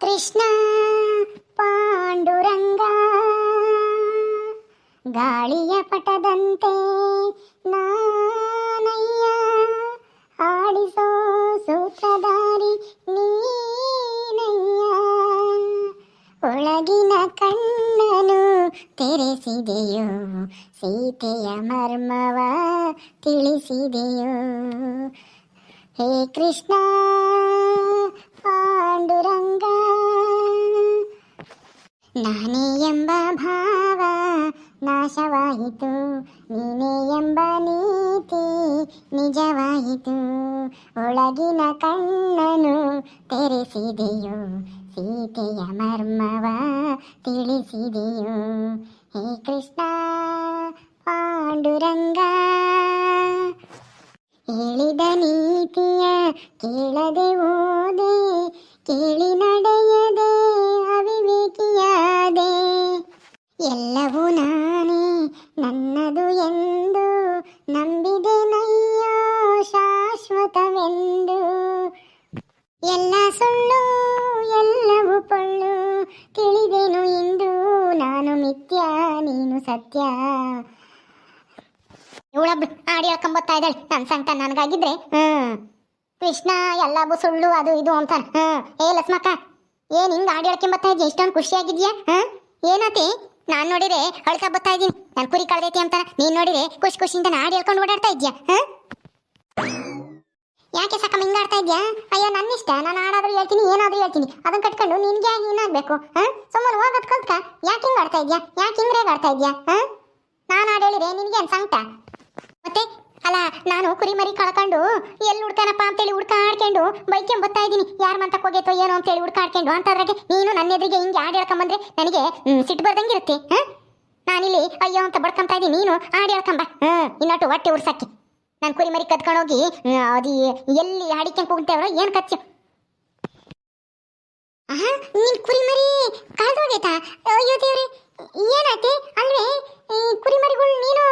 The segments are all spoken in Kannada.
ಕೃಷ್ಣ ಪಾಂಡುರಂಗ. ಗಾಳಿಯ ಪಟದಂತೆ ನಾನಯ್ಯ ಆಡಿಸೋ ಸೂತ್ರಧಾರಿ ನೀನಯ್ಯ. ಒಳಗಿನ ಕಣ್ಣನು ತೆರೆಸಿದೆಯೋ, ಸೀತೆಯ ಮರ್ಮವ ತಿಳಿಸಿದೆಯೋ. ಹೇ ಕೃಷ್ಣ ಪಾಂಡುರಂಗ. ನಾನೇ ಎಂಬ ಭಾವ ನಾಶವಾಯಿತು. ನೀನೇ ಎಂಬ ನೀತಿ ನಿಜವಾಯಿತು. ಒಳಗಿನ ಕಣ್ಣನು ತೆರೆಸಿದೆಯೋ, ಸೀತೆಯ ಮರ್ಮವ ತಿಳಿಸಿದೆಯೋ. ಹೇ ಕೃಷ್ಣ ಪಾಂಡುರಂಗ. ಹೇಳಿದ ನೀತಿಯ ಕೇಳದೆ ಓದೆ ಕೇಳಿ ನಡೆಯದೆ, ಅವಿವೇಕಿಯಾದೆ. ಎಲ್ಲವೂ ನಾನೇ, ನನ್ನದು ಎಂದು ನಂಬಿದೆ ನಯ್ಯೋ ಶಾಶ್ವತವೆಂದು. ಎಲ್ಲ ಸುಳ್ಳು, ಎಲ್ಲವೂ ಪೊಳ್ಳು, ತಿಳಿದೆನು ಇಂದು ನಾನು ಮಿಥ್ಯ, ನೀನು ಸತ್ಯ. ಇವಳೊಬ್ಬ ಆಡಿ ಹೇಳ್ಕೊಂಬತ್ತಾ ಇದ್ದಾಳೆ. ನನ್ನ ಸಂಕಟ ನನಗಾಗಿದ್ರೆ, ಹ್ಮ್. ಕೃಷ್ಣ ಎಲ್ಲವೂ ಸುಳ್ಳು, ಅದು ಇದು ಅಂತಾನೆ ಹ್ಮ್. ಏ ಲಸ್ಮಕ್ಕ ಏನ್ ಹಿಂಗ್ ಆಡಿ ಹೇಳ್ಕೊಂಬತ್ತಾ ಇದ್ಯಾ? ಇಷ್ಟೊಂದು ಖುಷಿಯಾಗಿದ್ಯಾ? ಹ್ಮ್? ಏನಾತಿ? ನಾನ್ ನೋಡಿದ್ರೆ ಅಳ್ತಾ ಇದೀನಿ ನನ್ ಕುರಿ ಕಳ್ದೈತಿ ಅಂತ ನೀನ್ ನೋಡಿದ್ರೆ ಖುಷಿ ಖುಷಿಯಿಂದ ಆಡಿ ಹೇಳ್ಕೊಂಡು ಓಡಾಡ್ತಾ ಇದ್ಯಾ? ಹ್ಮ್? ಯಾಕೆ ಸಾಕಮ್ಮ ಹಿಂಗಾಡ್ತಾ ಇದ್ಯಾ? ಅಯ್ಯೋ ನನ್ನ ಇಷ್ಟ ನಾನು ಆಡಾದ್ರೂ ಹೇಳ್ತೀನಿ, ಏನಾದ್ರೂ ಹೇಳ್ತೀನಿ. ಅದನ್ನ ಕಟ್ಕೊಂಡು ನಿನ್ಗೆ ಯಾಕೆ ಏನಾಗ್ಬೇಕು ಹಾ ಸುಮ್ಮನೆ ಹೋಗೋದ್ ಕಲ್ತ್ಕ ಯಾಕೆ ಹಿಂಗ್ ಆಡ್ತಾ ಇದ್ಯಾ? ಯಾಕೆ ಹಿಂಗ್ ಆಡ್ತಾ ಇದ್ಯಾ? ಹಾ ನಾನು ಆಡ ಹೇಳಿದ್ರೆ ನಿನ್ಗೆ ಸಂಕಟ? ಮತ್ತೆ ಅಲ್ಲ, ನಾನು ಕುರಿಮರಿ ಕಳ್ಕೊಂಡು ಎಲ್ಲಿ ಹುಡ್ಕಾನಪ್ಪ ಅಂತೇಳಿ ಹುಡ್ಕಾಡ್ಕೊಂಡು ಬೈಕೆಂಬ ಬರ್ತಾ ಇದ್ದೀನಿ. ಯಾರ ಮಂತಕ್ಕೆ ಹೋಗೈತೋ ಏನೋ ಅಂತೇಳಿ ಹುಡ್ಕಾಡ್ಕೊಂಡು ಅಂತದ್ರಾಗೆ ನೀನು ನನ್ನ ಎದುರಿಗೆ ಹಿಂಗೆ ಆಡಿ ಹೇಳ್ಕೊಂಬಂದ್ರೆ ನನಗೆ ಸಿಟ್ಟು ಬರ್ದಂಗಿರುತ್ತೆ ಹಾಂ ನಾನಿಲ್ಲಿ ಅಯ್ಯೋ ಅಂತ ಬಡ್ಕೊಂತ ಇದ್ದೀನಿ, ನೀನು ಆಡಿ ಹೇಳ್ಕೊಂಬ ಹ್ಞೂ ಇನ್ನೊಟ್ಟು ಹೊಟ್ಟೆ ಉರ್ಸಕ್ಕೆ ನಾನು ಕುರಿ ಮರಿ ಕತ್ಕೊಂಡು ಹೋಗಿ ಅದು ಎಲ್ಲಿ ಹಾಡಿಕೊಂಡ್ ಹೋಗ್ತೇವ್ರೋ ಏನು ಕಚ್ಚು. ಆಹಾ, ನೀನ್ ಕುರಿ ಮರಿ ಕಾಲ್ದೋಗೈತಾ ಅಯ್ಯೋ ದೇವ್ರೆ ಏನಾಯ್ತಿ? ಅಲ್ವೇ ಈ ಕುರಿಮರಿಗಳು ನೀನು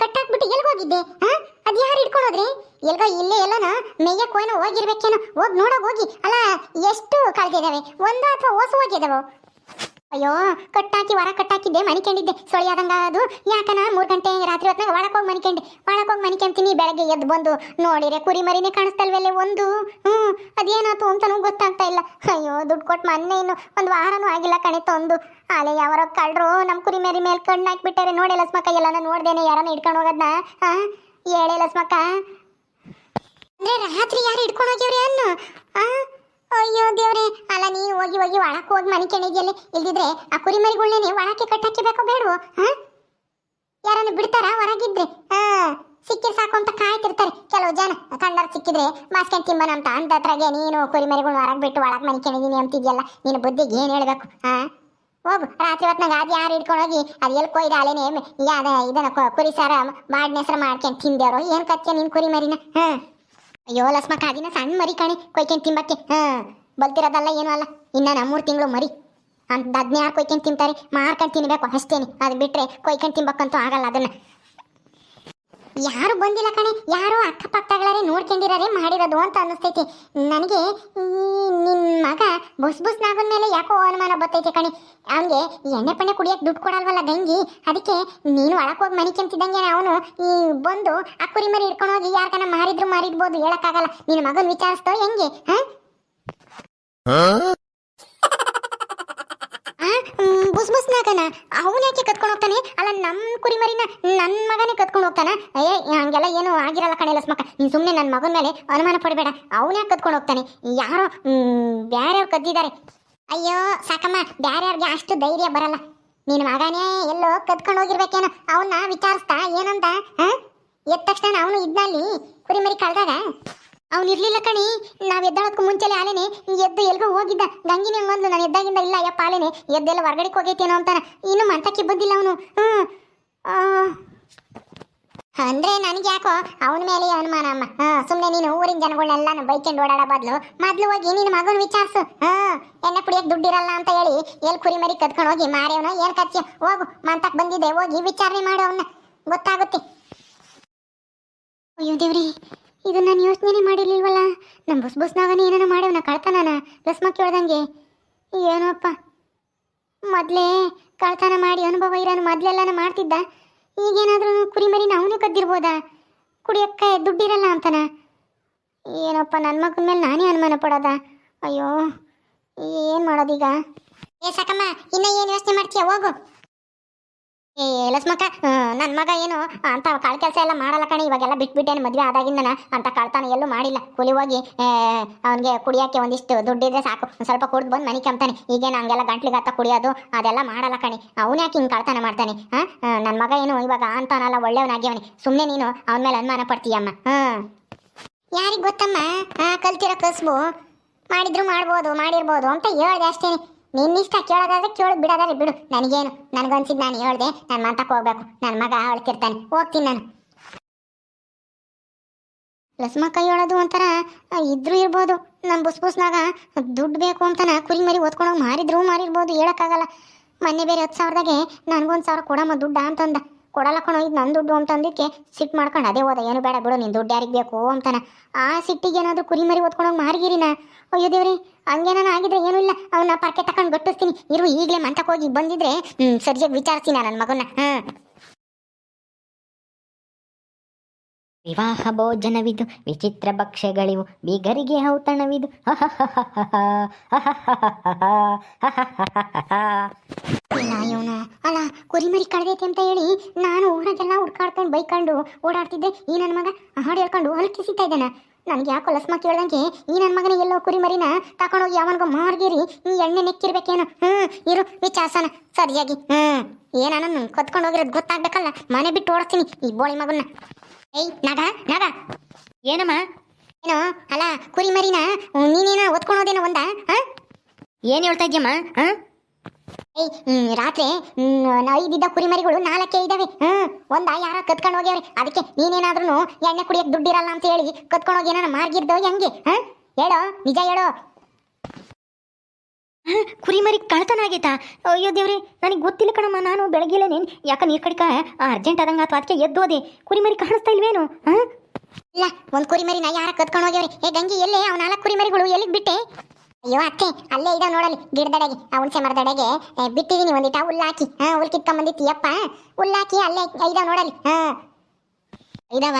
ಕಟ್ಟಾಕ್ಬಿಟ್ಟು ಎಲ್ಗ್ ಹೋಗಿದ್ದೆ? ಹಾ ಅದ್ ಯಾರು ಹಿಡ್ಕೊಂಡೋದ್ರಿ ಎಲ್ಗೋ ಇಲ್ಲೇ ಎಲ್ಲನ ಮೇಯಕ್ಕೋ ಹೋಗಿರ್ಬೇಕೇನೋ. ಹೋಗಿ ನೋಡೋಕ್ ಹೋಗಿ. ಅಲ್ಲ, ಎಷ್ಟು ಕಳೆದಿದ್ದಾವೆ ಒಂದು ಅಥವಾ ಓಸು ಹೋಗಿದಾವೆ ಅಯ್ಯೋ, ಕಟ್ಟಾಕಿ, ವಾರ ಕಟ್ಟಾಕಿದ್ದೆ, ಮನಿಕೊಂಡಿದ್ದೆ. ಸೊಳಿಯಾದಂಗ ಅದು. ಯಾಕನ ಮೂರು ಗಂಟೆ ರಾತ್ರಿ ಹೊತ್ನಾಗ ಒಳಕೋಗಿ ಮನಿಕೊಂಡೆ. ಒಳಕೋಗಿ ಮನಿಕೊಂತೀನಿ ಬೆಳಗ್ಗೆ ಎದ್ದು ಬಂದು. ನೋಡಿರೆ ಕುರಿ ಮರಿನೇ ಕಾಣಿಸ್ತಲ್ವೆಲ್ಲ ಒಂದು? ಹ್ಞೂ ಅದೇನಾಯ್ತು ನಮ್ಗೆ ಗೊತ್ತಾಗ್ತಾ ಇಲ್ಲ. ಅಯ್ಯೋ, ದುಡ್ಡು ಕೊಟ್ಟು ಮೊನ್ನೆ ಇನ್ನು ಒಂದು ವಾರನೂ ಆಗಿಲ್ಲ ಕಣೆ ತಂದು. ಆಲೆ ಯಾವಾರ ಕಳ್ಳರು ನಮ್ಮ ಕುರಿ ಮರಿ ಮೇಲೆ ಕಣ್ಣು ಹಾಕ್ಬಿಟ್ಟಾರೆ ನೋಡಿ ಲಸ್ಮಕ್ಕ, ಎಲ್ಲನ ನೋಡ್ದೇನೆ ಯಾರನ್ನ ಹಿಡ್ಕೊಂಡು ಹೋಗೋದ್ನ? ಆ, ಹೇಳೇ ಲಸ್ಮಕ್ಕ. ಅಂದ್ರೆ ರಾತ್ರಿ ಯಾರು ಹಿಡ್ಕೊಂಡು ಹೋಗ್ಯವ್ರಿ ಅನ್ನು? ಆ ಅಯ್ಯೋ ದೇವ್ರೆ, ಅಲ್ಲ ನೀ ಹೋಗಿ ಹೋಗಿ ಒಳಕ್ಕೆ ಹೋಗಿ ಮನೆ ಕೆಣಿದ್ಯಲ್ಲಿ ಇಲ್ದಿದ್ರೆ ಆ ಕುರಿ ನೀ ಒಳಕ್ಕೆ ಕಟ್ಟಾಕಿಬೇಕೋ ಬೇಡವೋ, ಹಾ? ಯಾರನ್ನು ಬಿಡ್ತಾರ ಹೊರಗಿದ್ರೆ? ಹಾ ಸಿಕ್ಕಿರ್ ಸಾಕು ಅಂತ ಕಾಯ್ತಿರ್ತಾರೆ. ಕೆಲವು ಜನ ಕಂಡರ್ ಸಿಕ್ಕಿದ್ರೆ ಮಾಸ್ಕೊಂಡ್ ತಿಂಬನ ಅಂತ ಅಂತತ್ರಾಗೆ ನೀನು ಕುರಿ ಮರಿಗಳು ಹೊರಗೆ ಬಿಟ್ಟು ಒಳಗೆ ಮನೆ ಕೆಣಿದೀನಿ ಅಂತಿದ್ಯಲ್ಲ, ನಿನ್ನ ಬುದ್ಧಿಗೆ ಏನು ಹೇಳ್ಬೇಕು, ಹಾ? ಹೋಗು, ರಾತ್ರಿ ಹೊತ್ನಾಗ ಅದು ಯಾರು ಹಿಡ್ಕೊಂಡು ಹೋಗಿ ಅದು ಎಲ್ಲಿ ಕೊಯ್ದು ಅಲೇನೆ ಯಾದ ಇದನ್ನ ಕುರಿ ಸಾರ ಮಾಡಿನ ಹೆಸರು ಮಾಡ್ಕೊಂಡು ತಿಂದೇವ್ರು ಏನು ಕತ್ತೆ ನೀನು ಕುರಿ ಮರಿನ, ಹಾ? ಅಯ್ಯೋ, ಲಸ್ಮಕ್ಕ ಅದಿನ ಸಣ್ಣ ಮರಿ ಕಣೆ. ಕೊಯ್ಕೊಂಡು ತಿಂಬಕ್ಕೆ. ಹಾ, ಬಲ್ತಿರೋದಲ್ಲ, ಏನೂ ಅಲ್ಲ. ಇನ್ನ ನಮ್ಮೂರು ತಿಂಗಳು ಮರಿ. ಅಂತ ಅದನ್ನ ಯಾರು ಕೊಯ್ಕೊಂಡು ತಿಂತಾರೆ. ಮಾರ್ಕೊಂಡು ತಿನ್ಬೇಕು ಅಷ್ಟೇನೆ. ಅದು ಬಿಟ್ರೆ ಕೊಯ್ಕೊಂಡು ತಿನ್ಬೇಕಂತೂ ಆಗಲ್ಲ ಅದನ್ನ. ಯಾರು ಬಂದಿಲ್ಲ ಕಣೆ, ಯಾರೋ ಅಕ್ಕಪಕ್ಕಗಳೇ ನೋಡ್ಕೊಂಡಿರಾರೆ, ಮಾಡಿರೋದು ಅಂತ ಅನಿಸ್ತೈತಿ ನನಗೆ ನಿನ್ನ ನಿನ್ ಮಗ ಬುಸ್ ಬುಸ್ ನಾಗನ ಮೇಲೆ ಯಾಕೋ ಅನುಮಾನ ಬರ್ತೈತೆ ಕಣೆ. ಅವನಿಗೆ ಎಣ್ಣೆ ಪಣ್ಣೆ ಕುಡಿಯಕ್ಕೆ ದುಡ್ಡು ಕೊಡಲ್ವಲ್ಲ ಗಂಗಿ? ಅದಕ್ಕೆ ನೀನು ಒಳಕ್ಕೆ ಹೋಗಿ ಮನೆ ಕೆಂತಿದ್ದಂಗೆ ಅವನು ಈ ಬಂದು ಆ ಕುರಿ ಮರಿ ಹಿಡ್ಕೊಂಡು ಹೋಗಿ ಯಾರ್ಕನ ಮಾರಿದ್ರು ಮಾರಿಡ್ಬೋದು ಹೇಳಕ್ಕಾಗಲ್ಲ. ನಿನ್ನ ಮಗನ ವಿಚಾರಿಸ್ತೋ ಹೆಂಗೆ ಹಾ? ಬುಸ್ ಬುಸ್ ನಾಗನ ಅವನ ಯಾಕೆ ಕತ್ಕೊಂಡು ಹೋಗ್ತಾನೆ? ಅಲ್ಲ ನಮ್ಮ ಕುರಿಮರಿನ ನನ್ನ ಮಗನೇ ಕತ್ಕೊಂಡು ಹೋಗ್ತಾನ? ಏಯ್ ಹಂಗೆಲ್ಲ ಏನು ಆಗಿರಲ್ಲ ಕಣೆ ಲಸ್ಮಕ್ಕ. ನೀನು ಸುಮ್ಮನೆ ನನ್ನ ಮಗನ ಮೇಲೆ ಅನುಮಾನ ಪಡಬೇಡ. ಅವನ ಕತ್ಕೊಂಡು ಹೋಗ್ತಾನೆ? ಯಾರೋ ಬೇರೆಯವ್ರು ಕದ್ದಿದ್ದಾರೆ ಅಯ್ಯೋ, ಸಾಕಮ್ಮ. ಬೇರೆಯವ್ರಿಗೆ ಅಷ್ಟು ಧೈರ್ಯ ಬರಲ್ಲ. ನಿನ್ನ ಮಗನೇ ಎಲ್ಲೋ ಕದ್ಕೊಂಡು ಹೋಗಿರ್ಬೇಕೇನೋ. ಅವನ್ನ ವಿಚಾರಿಸ್ತಾ, ಏನಂತ, ಹಾ? ಎದ್ದ ತಕ್ಷಣ ಅವನು ಇದ್ನಲ್ಲಿ ಕುರಿಮರಿ ಕಳ್ದಾಗ? ಅವ್ನು ಇರ್ಲಿಲ್ಲ ಕಣಿ. ನಾವ್ ಎದ್ದಾಳಕ್ಕೂ ಮುಂಚೆಲೆ ಆಲೇನೆ ಎದ್ದು ಎಲ್ಗೂ ಹೋಗಿದ್ದ. ಗಂಗಿನೇ ಮೊದ್ಲು ನಾನು ಎದ್ದಾಗಿಂದ ಇಲ್ಲ ಅಯ್ಯಪ್ಪ ಆಲೇನೆ. ಎದ್ದೆಲ್ಲ ಹೊರಗಡೆ ಹೋಗೈತೇನೋ ಅಂತಾನ. ಇನ್ನು ಮಂತಕ್ಕೆ ಬಂದಿಲ್ಲ ಅವನು. ಹ್ಮ್. ಅಂದ್ರೆ ನನಗೆ ಯಾಕೋ ಅವನ ಮೇಲೆ ಅನುಮಾನ ಅಮ್ಮ. ಸುಮ್ಮನೆ ನೀನು ಊರಿನ ಜನಗಳನ್ನೆಲ್ಲ ಬೈಕೊಂಡು ಓಡಾಡೋ ಬದ್ಲು. ಮೊದ್ಲು ಹೋಗಿ ನಿನ್ನ ಮಗನ ವಿಚಾರಿಸು. ಹಾ, ಎಣ್ಣೆ ಕುಡಿಯಕ್ ದುಡ್ಡಿರಲ್ಲ ಅಂತ ಹೇಳಿ ಎಲ್ ಕುರಿ ಮರಿ ಕದ್ಕೊಂಡು ಹೋಗಿ ಮಾರ್ಯವನ ಏನ್ ಕಚ್ಚಿ ಹೋಗು, ಮಂತಕ್ ಬಂದಿದೆ ಹೋಗಿ ವಿಚಾರಣೆ ಮಾಡು ಅವನ್ನ ಗೊತ್ತಾಗುತ್ತೆ. ಅಯ್ಯೋ ದೇವ್ರಿ ಇದು ನಾನು ಯೋಚನೆ ಮಾಡಿರ್ಲಿಲ್ವಲ್ಲ? ನಮ್ಮ ಬಸ್ ಬಸ್ನಾಗನೇ ಏನೇನೋ ಮಾಡ್ಯವನ ಕಳ್ತನಾನ? ಲಸ್ಮ ಕೇಳ್ದಂಗೆ. ಏನೋಪ್ಪ. ಮೊದಲೇ ಕಳ್ತನ ಮಾಡಿ ಅನುಭವ ಇರೋನು ಮೊದಲೆಲ್ಲನ ಮಾಡ್ತಿದ್ದ. ಈಗೇನಾದ್ರೂ ಕುರಿಮರಿನ ಅವನೇ ಕದ್ದಿರ್ಬೋದಾ? ಕುಡಿಯಕ್ಕ ದುಡ್ಡಿರಲ್ಲ ಅಂತನ? ಏನಪ್ಪ ನನ್ನ ಮಗನ ಮೇಲೆ ನಾನೇ ಅನುಮಾನ ಪಡೋದ? ಅಯ್ಯೋ, ಏನು ಮಾಡೋದೀಗ? ಏ ಸಾಕಮ್ಮ, ಇನ್ನೂ ಏನು ಯೋಚನೆ ಮಾಡ್ತೀಯ? ಹೋಗು. ಏ ಲಸ್ಮಕ್ಕ ನನ್ನ ಮಗ ಏನು, ಅಂತ ಕಾಳ ಕೆಲಸ ಎಲ್ಲ ಮಾಡಲ್ಲ ಕಣಿ, ಇವಾಗೆಲ್ಲ ಬಿಟ್ಬಿಟ್ಟೇನು ಮದುವೆ ಆದಾಗಿಂದನ ಅಂತ ಕಳ್ತಾನೆ ಎಲ್ಲೂ ಮಾಡಿಲ್ಲ. ಕೂಲಿ ಹೋಗಿ ಅವನಿಗೆ ಕುಡಿಯೋಕ್ಕೆ ಒಂದಿಷ್ಟು ದುಡ್ಡಿದ್ರೆ ಸಾಕು. ಸ್ವಲ್ಪ ಕುಡ್ದು ಬಂದು ಮನೆ ಕೆಮ್ತಾನೆ. ಈಗೇನು ಹಂಗೆಲ್ಲ ಗಂಟ್ಲಿಗೆ ಹತ್ತ ಕುಡಿಯೋದು, ಅದೆಲ್ಲ ಮಾಡಲ್ಲ ಕಣಿ. ಅವನು ಯಾಕೆ ಹಿಂಗೆ ಕಳ್ತಾನೆ ಮಾಡ್ತಾನೆ, ಹಾಂ? ನನ್ನ ಮಗ ಏನು, ಇವಾಗ ಅಂತಾನಲ್ಲ ಒಳ್ಳೆಯವನಾಗ್ಯವನೆ. ಸುಮ್ಮನೆ ನೀನು ಅವನ ಮೇಲೆ ಅನುಮಾನ ಪಡ್ತೀಯಮ್ಮ ಹಾಂ ಯಾರಿಗೆ ಗೊತ್ತಮ್ಮ? ಕಲ್ತಿರೋ ಕಸ್ಬು, ಮಾಡಿದ್ರು ಮಾಡ್ಬೋದು, ಮಾಡಿರ್ಬೋದು ಅಂತ ಹೇಳ್ದೆ ಅಷ್ಟೇ ನಿನ್ನಿಷ್ಟ ಕೇಳೋದಾದ್ರೆ ಕೇಳು, ಬಿಡೋದಾದ್ರೆ ಬಿಡು. ನನಗೇನು, ನನಗನ್ಸಿದ್ ನಾನು ಹೇಳ್ದೆ, ನಾನು ಮಾತಕ್ಕೆ ಹೋಗ್ಬೇಕು. ನನ್ನ ಮಗ ಅಳ್ತಿರ್ತಾನೆ ಹೋಗ್ತೀನಿ ನಾನು. ಲಸ್ಮಕ್ಕ ಹೇಳೋದು ಒಂಥರ ಇದ್ರೂ ಇರ್ಬೋದು. ನಮ್ಮ ಬುಸ್ ಬುಸ್ನಾಗ ದುಡ್ಡು ಬೇಕು ಅಂತನ ಕುರಿ ಮರಿ ಓದ್ಕೊಂಡೋಗಿ ಮಾರಿದ್ರು ಮಾರಿರ್ಬೋದು, ಹೇಳೋಕ್ಕಾಗಲ್ಲ. ಮೊನ್ನೆ ಬೇರೆ ಹತ್ತು ಸಾವಿರದಾಗೆ ನನಗೊಂದು ಸಾವಿರ ಕೊಡಮ್ಮ ದುಡ್ಡ ಅಂತಂದ. ಕೊಡಲ್ಲ ಕಣೋ ಇದು ನನ್ನ ದುಡ್ಡು ಅಂತಂದಕ್ಕೆ ಸಿಟ್ಟು ಮಾಡ್ಕೊಂಡು ಅದೇ ಹೋದ ಏನು ಬೇಡ ಬಿಡು ನಿನ್ನ ದುಡ್ಡು ಯಾರಿಗೆ ಬೇಕು ಅಂತಾನ ಆ ಸಿಟ್ಟಿಗೆ ಏನಾದರೂ ಕುರಿ ಮರಿ ಓದ್ಕೊಂಡೋಗಿ ಮಾರ್ಗಿರಿನ ಅಯ್ಯೋ ದೇವ್ರಿ ಹಂಗೇನಾನ ಆಗಿದ್ರೆ ಏನೂ ಇಲ್ಲ ಅವನ್ನ ಪರ್ಕೆ ತಕೊಂಡು ಗಟ್ಟಿಸ್ತೀನಿ ಇರು ಈಗಲೇ ಮಂತಕ್ಕೆ ಹೋಗಿ ಬಂದಿದ್ರೆ ಹ್ಮ್ ಸರಿಯಾಗಿ ವಿಚಾರಿಸ್ತೀನಿ ನನ್ನ ಮಗನ ಹಾಂ ವಿವಾಹ ಭೋಜನವಿದು ವಿಚಿತ್ರ ಭಕ್ಷ್ಯಗಳಿವು ಬೀಗರಿಗೆ ಔತಣವಿದು ಇಲ್ಲ ಇವನ ಅಲ್ಲ ಕುರಿಮರಿ ಕಳೆದೈತೆ ಅಂತ ಹೇಳಿ ನಾನು ಊರಾಗೆಲ್ಲ ಹುಡ್ಕಾಡ್ಕೊಂಡು ಬೈಕೊಂಡು ಓಡಾಡ್ತಿದ್ದೆ. ಈ ನನ್ನ ಮಗ ಹಾಡು ಹೇಳ್ಕೊಂಡು ಹೊಲಕಿಸಿತಾ ಇದ್ದಾನೆ. ನನಗೆ ಯಾಕೋ ಲಸ್ಮ ಕೇಳ್ದಂಗೆ ಈ ನನ್ನ ಮಗನ ಎಲ್ಲೋ ಕುರಿಮರಿನ ತಗೊಂಡೋಗಿ ಯಾವನ್ಗೋ ಮಾರ್ಗೇರಿ ಈ ಎಣ್ಣೆ ನೆಕ್ಕಿರ್ಬೇಕೇನೋ. ಹ್ಞೂ ಇರು ವಿಚಾರಸನ ಸರಿಯಾಗಿ ಹ್ಞೂ ಏನಾನ ಕತ್ಕೊಂಡು ಹೋಗಿರೋದು ಗೊತ್ತಾಗ್ಬೇಕಲ್ಲ ಮನೆ ಬಿಟ್ಟು ಓಡಿಸ್ತೀನಿ ಈ ಬೋಳಿ ಮಗನ್ನ. ಏಯ್ ನಗ ನಗ. ಏನಮ್ಮ? ಏನೋ ಅಲ್ಲ ಕುರಿಮರಿನ ನೀನೇನ ಒತ್ಕೊಂಡೋದೇನೋ ಒಂದ ಹಾಂ? ಏನು ಹೇಳ್ತಾ ಇದ್ಯಮ್ಮ ಹಾಂ? ಏಯ್ ಹ್ಮ್, ರಾತ್ರಿ ಹ್ಮ್, ಐದಿದ್ದ ಕುರಿಮರಿಗಳು ನಾಲ್ಕೇ ಇದಾವೆ. ಹ್ಮ್ ಒಂದ ಯಾರ ಕತ್ಕೊಂಡು ಹೋಗ್ಯಾವ್ರಿ? ಅದಕ್ಕೆ ನೀನೇನಾದ್ರೂ ಎಣ್ಣೆ ಕುಡಿಯಕ್ ದುಡ್ಡಿರಲ್ಲ ಅಂತ ಹೇಳಿ ಕತ್ಕೊಂಡು ಹೋಗಿ ಏನಾರ ಮಾರ್ಗಿರ್ದೋ ಹೆಂಗೆ? ಹ? ಹೇಳೋ ನಿಜ ಹೇಳೋ. ಕುರಿಮರಿ ಕಳ್ತನ ಆಗೈತಾ? ಅಯ್ಯೋ ದೇವ್ರಿ ನನಗೆ ಗೊತ್ತಿಲ್ಲ ಕಣಮ್ಮ ನಾನು ಬೆಳಗ್ಗೆಲ್ಲ ನೀನು ಯಾಕೆ ನೀರು ಕಡಿಕ ಅರ್ಜೆಂಟ್ ಆದಂಗೆ ಅಥವಾ ಅದಕ್ಕೆ ಎದ್ದೋದೆ ಕುರಿಮರಿ ಕಾಣಿಸ್ತಾ ಇಲ್ವೇನು? ಹಾಂ? ಇಲ್ಲ ಒಂದ್ ಕುರಿಮರಿನ ಯಾರ ಕತ್ಕೊಂಡು ಹೋಗ್ಯಾವ್ರಿ? ಏ ಗಂಗಿ ಎಲ್ಲೇ? ಅವ್ ನಾಲ್ಕು ಕುರಿಮರಿಗಳು ಎಲ್ಲಿಗೆ ಬಿಟ್ಟೆ? ಅಯ್ಯೋ ಅತ್ತೆ, ಅಲ್ಲೇ ಇದ ನೋಡಲಿ ಗಿಡದಡೆಗೆ, ಆ ಹುಣಸೆ ಮರದಡೆಗೆ ಬಿಟ್ಟಿದೀನಿ ಒಂದಿಟ ಹುಲ್ಲಾಕಿ ಹಾ ಹುಲ್ ಕಿತ್ಕೊಂಬಂದಿತ್ತೀಯಪ್ಪ ಉಲ್ಲಾಕಿ, ಅಲ್ಲೇ ಇದ ನೋಡಲಿ ಹಾ. ಇದಾವ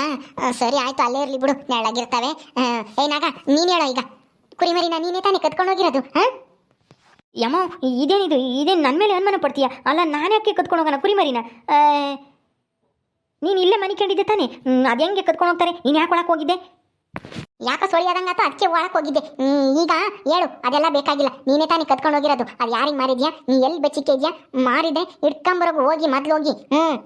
ಸರಿ ಆಯ್ತು, ಅಲ್ಲೇ ಇರ್ಲಿ ಬಿಡು, ನೆಳ್ಳಾಗಿರ್ತವೆ. ಏನಾಗ ನೀನ್ ಹೇಳೋ ಈಗ? ಕುರಿಮರಿನ ನೀನೇ ತಾನೇ ಕತ್ಕೊಂಡು ಹೋಗಿರೋದು, ಹಾ? ಯಮ್ಮ, ಇದೇನಿದು, ಇದೇನು ನನ್ನ ಮೇಲೆ ಅನುಮಾನ ಪಡ್ತೀಯ? ಅಲ್ಲ, ನಾನು ಯಾಕೆ ಕತ್ಕೊಂಡು ಹೋಗೋಣ ಕುರಿಮರಿನ? ನೀನು ಇಲ್ಲೇ ಮನೆ ಕಂಡಿದ್ದೆ ತಾನೆ? ಅದು ಹೆಂಗೆ ಕತ್ಕೊಂಡು ಹೋಗ್ತಾರೆ? ನೀನು ಯಾಕೆ ಒಳಕ್ಕೆ ಹೋಗಿದ್ದೆ? ಯಾಕ ಸೊಳಿಯಾದಂಗಾತ ಅದಕ್ಕೆ ಒಳಕ್ ಹೋಗಿದ್ದೆ. ಈಗ ಹೇಳು, ಅದೆಲ್ಲ ಬೇಕಾಗಿಲ್ಲ. ನೀನೇ ತಾನೇ ಕತ್ಕೊಂಡು ಹೋಗಿರೋದು. ಅದು ಯಾರಿಗೆ ಮಾರಿದ್ಯಾ? ನೀ ಎಲ್ಲಿ ಬೆಚ್ಚಿಕೆ ಇದೆಯಾ ಮಾರಿದೆ ಇಟ್ಕೊಂಬರೋಗು ಹೋಗಿ ಮೊದ್ಲು ಹೋಗಿ. ಹ್ಮ್.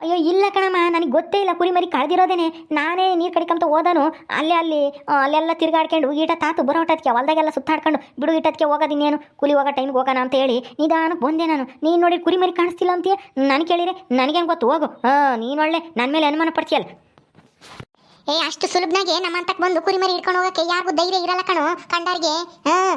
ಅಯ್ಯೋ, ಇಲ್ಲ ಕಣಮ್ಮ, ನನಗೆ ಗೊತ್ತೇ ಇಲ್ಲ. ಕುರಿಮರಿ ಕಳೆದಿರೋದೇನೆ. ನಾನೇ ನೀರು ಕಡಿಕಂತ ಹೋದನು. ಅಲ್ಲೇ, ಅಲ್ಲಿ ಅಲ್ಲೆಲ್ಲ ತಿರ್ಗಾಡ್ಕೊಂಡು ಈಟ ತಾತು ಬರೋ ಹೊಟ್ಟದಕ್ಕೆ ಹೊಲ್ದಾಗೆಲ್ಲ ಸುತ್ತಾಡ್ಕೊಂಡು, ಬಿಡು ಇಟ್ಟದಕ್ಕೆ ಹೋಗೋದು ಇನ್ನೇನು? ಕುಲಿ ಹೋಗೋ ಟೈಮ್ಗೆ ಹೋಗೋಣ ಅಂತ ಹೇಳಿ ನಿಧಾನಕ್ಕೆ ಬಂದೆ ನಾನು. ನೀನು ನೋಡಿ ಕುರಿಮರಿ ಕಾಣಿಸ್ತಿಲ್ಲ ಅಂತೀಯ? ನಾನು ಕೇಳಿರೆ, ನನಗೇನು ಗೊತ್ತು? ಹೋಗು. ಹಾಂ, ನೀನು ಒಳ್ಳೆ ನನ್ನ ಮೇಲೆ ಅನುಮಾನ ಪಡ್ತೀಯಲ್ಲ. ಏ, ಅಷ್ಟು ಸುಲಭನಾಗೆ ನಮ್ಮಂತಕ್ ಬಂದು ಕುರಿಮರಿ ಹಿಡ್ಕೊಂಡು ಹೋಗಕ್ಕೆ ಯಾರಿಗೂ ಧೈರ್ಯ ಇರಲ್ಲ ಕಣೋ, ಕಂಡಾರ್ಗೆ. ಹಾಂ.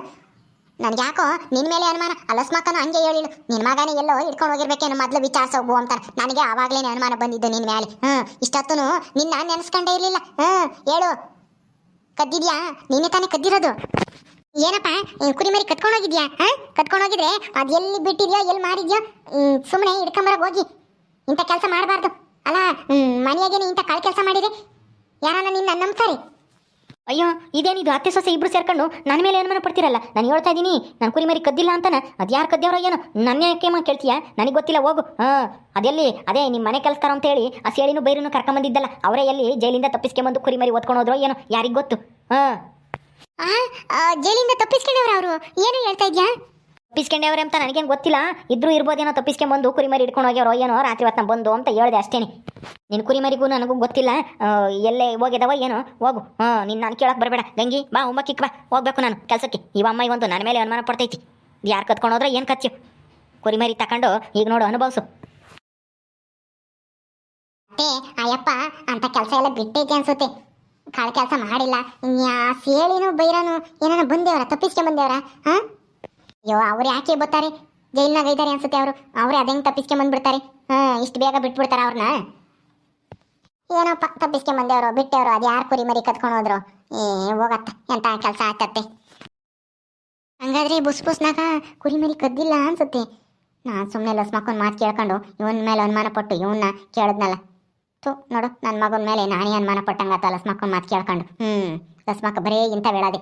ನನಗೆ ಯಾಕೋ ನಿನ್ನ ಮೇಲೆ ಅನುಮಾನ? ಅಲಸ್ಮಾಕನು ಹಂಗೆ ಹೇಳಿಳು. ನಿನ್ನ ಮಗನೇ ಎಲ್ಲೋ ಹಿಡ್ಕೊಂಡು ಹೋಗಿರ್ಬೇಕೇನೋ ಮೊದಲು ವಿಚಾರಿಸ ಹೋಗು ಅಂತ ನನಗೆ ಆವಾಗಲೇ ಅನುಮಾನ ಬಂದಿದ್ದು ನಿನ್ನ ಮೇಲೆ ಹ್ಮ್ ಇಷ್ಟೊತ್ತು ನಿನ್ನ ನೆನೆಸ್ಕೊಂಡೇ ಇರಲಿಲ್ಲ. ಹ್ಮ್ ಹೇಳು. ಕದ್ದಿದ್ಯಾ? ನೀನೇ ತಾನೇ ಕದ್ದಿರೋದು? ಏನಪ್ಪ? ಕುರಿಮರಿ ಕಟ್ಕೊಂಡು ಹೋಗಿದ್ಯಾ? ಹಾಂ, ಕಟ್ಕೊಂಡು ಹೋಗಿದ್ರೆ ಅದು ಎಲ್ಲಿ ಬಿಟ್ಟಿದ್ಯೋ, ಎಲ್ಲಿ ಮಾರಿದ್ಯೋ ಸುಮ್ಮನೆ ಹಿಡ್ಕೊಂಬರೋಗಿ ಹೋಗಿ. ಇಂಥ ಕೆಲಸ ಮಾಡಬಾರ್ದು. ಅಲ್ಲ ಮನೆಯಾಗೇನೆ ಇಂಥ ಕಾಳು ಕೆಲಸ ಮಾಡಿದ್ರೆ ಯಾರನ್ನ ನಿನ್ನ ನಂಬ್ತಾರೆ? ಅಯ್ಯೋ, ಇದೇನಿದು? ಅತ್ತೆ, ಸೊಸೆ ಇಬ್ರು ಸೇರ್ಕೊಂಡು ನನ್ನ ಮೇಲೆ ಅನುಮಾನ ಪಡ್ತಿರಲ್ಲ? ನಾನು ಹೇಳ್ತಾ ಇದ್ದೀನಿ ನಾನು ಕುರಿಮರಿ ಕದ್ದಿಲ್ಲ ಅಂತಾನ? ಅದು ಯಾರು ಕದ್ದಿವ್ರೋ ಏನೋ ನನ್ನ ಯಾಕೆ ಮಾ ಕೇಳ್ತೀಯಾ? ನನಗೆ ಗೊತ್ತಿಲ್ಲ, ಹೋಗು. ಹಾಂ, ಅದೆಲ್ಲಿ? ಅದೇ ನಿಮ್ಮ ಮನೆ ಕೆಲಸಕಾರ ಅಂತ ಹೇಳಿ ಆ ಸೇಳಿನೂ ಬೈರನ್ನು ಕರ್ಕೊಂಬಂದಿದ್ದಲ್ಲ, ಅವರೇ ಎಲ್ಲಿ ಜೈಲಿಂದ ತಪ್ಪಿಸ್ಕೊಂಬಂದು ಕುರಿಮರಿ ಓದ್ಕೊಂಡು ಹೋದ್ರೋ ಏನೋ ಯಾರಿಗೆ ಗೊತ್ತು? ಹಾಂ. ಜೈಲಿಂದ ತಪ್ಪಿಸ್ಕೊಂಡವ್ರ ಅವರು? ಏನು ಹೇಳ್ತಾ ಇದ್ಯಾ? ತಪ್ಪಿಸ್ಕೊಂಡವ್ರೆ ಅಂತ ನನಗೇನು ಗೊತ್ತಿಲ್ಲ. ಇದ್ರೂ ಇರ್ಬೋದೇನೋ ತಪ್ಪಿಸ್ಕೊಂಬಂದು ಕುರಿಮರಿ ಹಿಡ್ಕೊಂಡು ಹೋಗ್ಯಾರೋ ಏನೋ ರಾತ್ರಿ ಹೊತ್ತು ಬಂದು ಅಂತ ಹೇಳ್ದೆ ಅಷ್ಟೇನೆ. ನಿನ್ನ ಕುರಿಮರಿಗೂ ನನಗೂ ಗೊತ್ತಿಲ್ಲ. ಎಲ್ಲೇ ಹೋಗಿದಾವ ಏನೋ? ಹೋಗು. ಹಾಂ ನಿನ್ನ ನಾನು ಕೇಳಕ್ಕೆ ಬರಬೇಡ. ಗಂಗಿ, ಬಾ ಉಮ್ಮಕ್ಕಿಕ್ ಬಾ. ಹೋಗ್ಬೇಕು ನಾನು ಕೆಲಸಕ್ಕೆ. ಈ ಒಂದು ನನ್ನ ಮೇಲೆ ಅನುಮಾನ ಪಡ್ತೈತಿ. ಯಾರು ಕತ್ಕೊಂಡು ಹೋದ್ರೆ ಏನು ಕಚ್ಚು ಕುರಿಮರಿ ತಕೊಂಡು ಈಗ ನೋಡು ಅನುಭವಿಸು. ಅಯ್ಯಪ್ಪ, ಅಂತ ಕೆಲಸ ಎಲ್ಲ ಬಿಟ್ಟೈತೆ ಅನ್ಸುತ್ತೆ. ಕಾಳು ಕೆಲಸ ಮಾಡಿಲ್ಲ. ಸೇಳಿನು ಬೈರನು ಏನಾರ ಬಂದೇವ್ರ? ತಪ್ಪಿಸ್ಕೊಂಡ್ ಬಂದೇವ್ರ? ಹಾ? ಅಯ್ಯೋ, ಅವ್ರು ಯಾಕೆ ಬರ್ತಾರೆ? ಜೈಲ್ನಾಗ ಇದ್ದಾರೆ ಅನ್ಸುತ್ತೆ ಅವರು. ಅವರೇ ಅದಂಗೆ ತಪ್ಪಿಸ್ಕೊಂಡ್ ಬಂದ್ಬಿಡ್ತಾರೆ? ಹಾ, ಇಷ್ಟು ಬೇಗ ಬಿಟ್ಬಿಡ್ತಾರ ಅವ್ರನ್ನ ಏನೋ ಪಕ್ಕ ತಪ್ಪಿಸ್ಕೊಂಡ್ ಬಂದೇವ್ರು, ಬಿಟ್ಟೆವ್ರು, ಅದು ಯಾರು ಕುರಿ ಮರಿ ಕತ್ಕೊಂಡು ಹೋದ್ರು? ಏ, ಹೋಗತ್ತ, ಎಂತ ಕೆಲಸ ಆಗ್ತತ್ತೆ. ಹಂಗಾದ್ರೆ ಬುಸ್ ಬುಸ್ನಾಗ ಕುರಿ ಮರಿ ಕದ್ದಿಲ್ಲ ಅನ್ಸುತ್ತೆ. ನಾನು ಸುಮ್ಮನೆ ಲಸ್ಮಕ್ಕನ್ ಮಾತು ಕೇಳ್ಕೊಂಡು ಇವನ್ ಮೇಲೆ ಅನುಮಾನ ಪಟ್ಟು ಇವನ್ನ ಕೇಳಿದ್ನಲ್ಲ. ತು ನೋಡು ನನ್ನ ಮಗನ ಮೇಲೆ ನಾನೇ ಅನುಮಾನ ಪಟ್ಟಂಗಾತ ಲಸ್ಮಕ್ಕನ್ ಮಾತು ಕೇಳ್ಕೊಂಡು. ಹ್ಞೂ ಲಸ್ಮಕ್ಕ ಬರೇ ಇಂಥ ಬೇಡಾದೆ